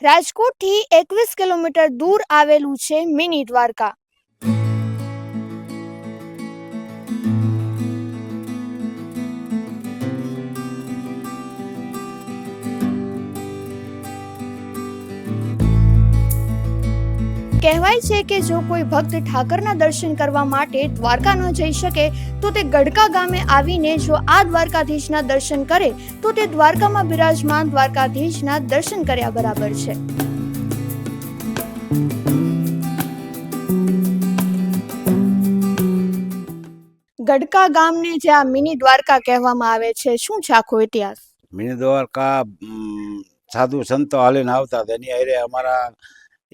રાજકોટથી એકવીસ કિલોમીટર દૂર આવેલું છે મિની દ્વારકા. કહેવાય છે કે જો કોઈ ભક્ત ઠાકરના દર્શન કરવા માટે દ્વારકા ન જઈ શકે, તો તે ગઢકા ગામે આવીને જો આ દ્વારકાધીશના દર્શન કરે, તો તે દ્વારકામાં બિરાજમાન દ્વારકાધીશના દર્શન કર્યા બરાબર છે. ગઢકા ગામને જે આ મિની દ્વારકા કહેવામાં આવે છે, શું છે આખો ઇતિહાસ? મિની દ્વારકા સાધુ સંતો હાલીને આવતા તેની અરે અમારા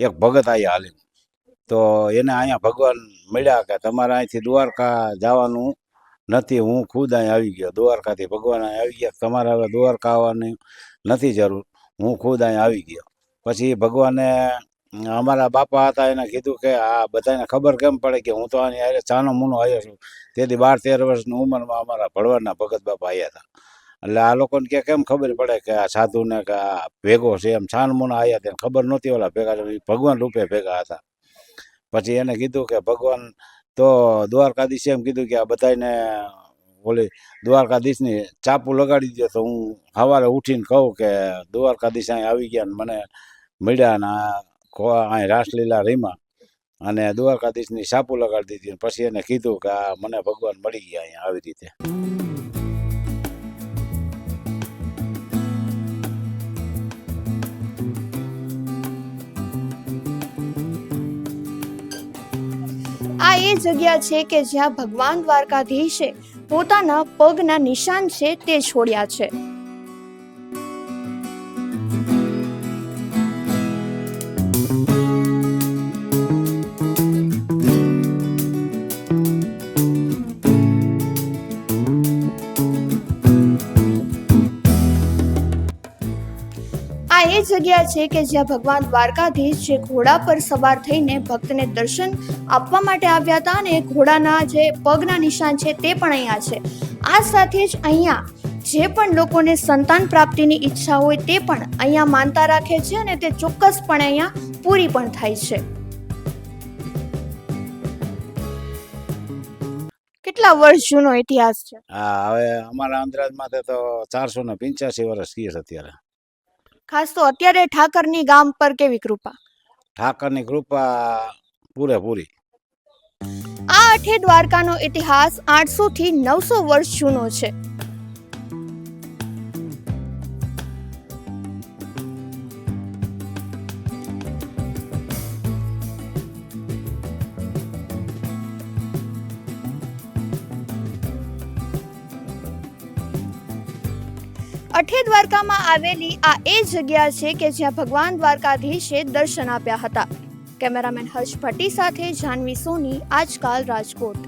એક ભગત આયા હાલીને. તો એને અહીંયા ભગવાન મળ્યા કે તમારે અહીંથી દ્વારકા જવાનું નથી. હું ખુદ અહીં આવી ગયો. દ્વારકાથી ભગવાન અહીં આવી ગયા. તમારે હવે દ્વારકા આવવાની નથી જરૂર. હું ખુદ અહીં આવી ગયો. પછી ભગવાને અમારા બાપા હતા એને કીધું કે આ બધાને ખબર કેમ પડે કે હું તો આની હારે ચાનો મૂનો આવ્યો છું. તેથી બાર તેર વર્ષની ઉંમરમાં અમારા ભળવાડના ભગત બાપા આવ્યા હતા. એટલે આ લોકોને કે કેમ ખબર પડે કે આ સાધુને કે આ ભેગો છે એમ છાનમુના આવ્યા તેને ખબર નહોતી ઓલા ભેગા. ભગવાન રૂપે ભેગા હતા. પછી એને કીધું કે ભગવાન તો દ્વારકાધીશે એમ કીધું કે આ બધાને ઓલી દ્વારકાધીશની ચાપુ લગાડી દે તો હું સવારે ઉઠીને કહું કે દ્વારકાધીશ અહીં આવી ગયા ને મને મળ્યા ને અહીં રાસલીલા રીમાં અને દ્વારકાધીશની સાપુ લગાડી દીધી પછી એને કીધું કે આ મને ભગવાન મળી ગયા અહીંયા આવી રીતે. આ એ જગ્યા છે કે જ્યાં ભગવાન દ્વારકાધીશે પોતાના પગના નિશાન છે તે છોડ્યા છે. આ એ જગ્યા છે કે જ્યાં ભગવાન દ્વારકાધીશ જે ઘોડા પર સવાર થઈને ભક્તને દર્શન આપવા માટે આવ્યા હતા અને ઘોડાના જે પગના નિશાન છે તે પણ અહીંયા છે. આ સાથે જ અહીંયા જે પણ લોકોને સંતાન પ્રાપ્તિની ઈચ્છા હોય તે પણ અહીંયા માનતા રાખે છે અને તે ચોક્કસપણે અહીંયા પૂરી પણ થાય છે. કેટલા વર્ષ જૂનો ઇતિહાસ છે? હા, હવે અમારા અંદાજમાં તો ચારસો ને પંચ્યાસી વર્ષ કીએ અત્યારે. ખાસ તો અત્યારે ઠાકરની ગામ પર કેવી કૃપા? ઠાકરની કૃપા પૂરેપૂરી. આ અઠે દ્વારકાનો ઇતિહાસ આઠસો થી નવસો વર્ષ જૂનો છે. અઠે દ્વારકામાં આવેલી આ એ જગ્યા છે કે જ્યાં ભગવાન દ્વારકાધીશે દર્શન આપ્યા હતા. કેમેરામેન હર્ષ ભટ્ટી સાથે જાનવી સોની, આજકાલ રાજકોટ.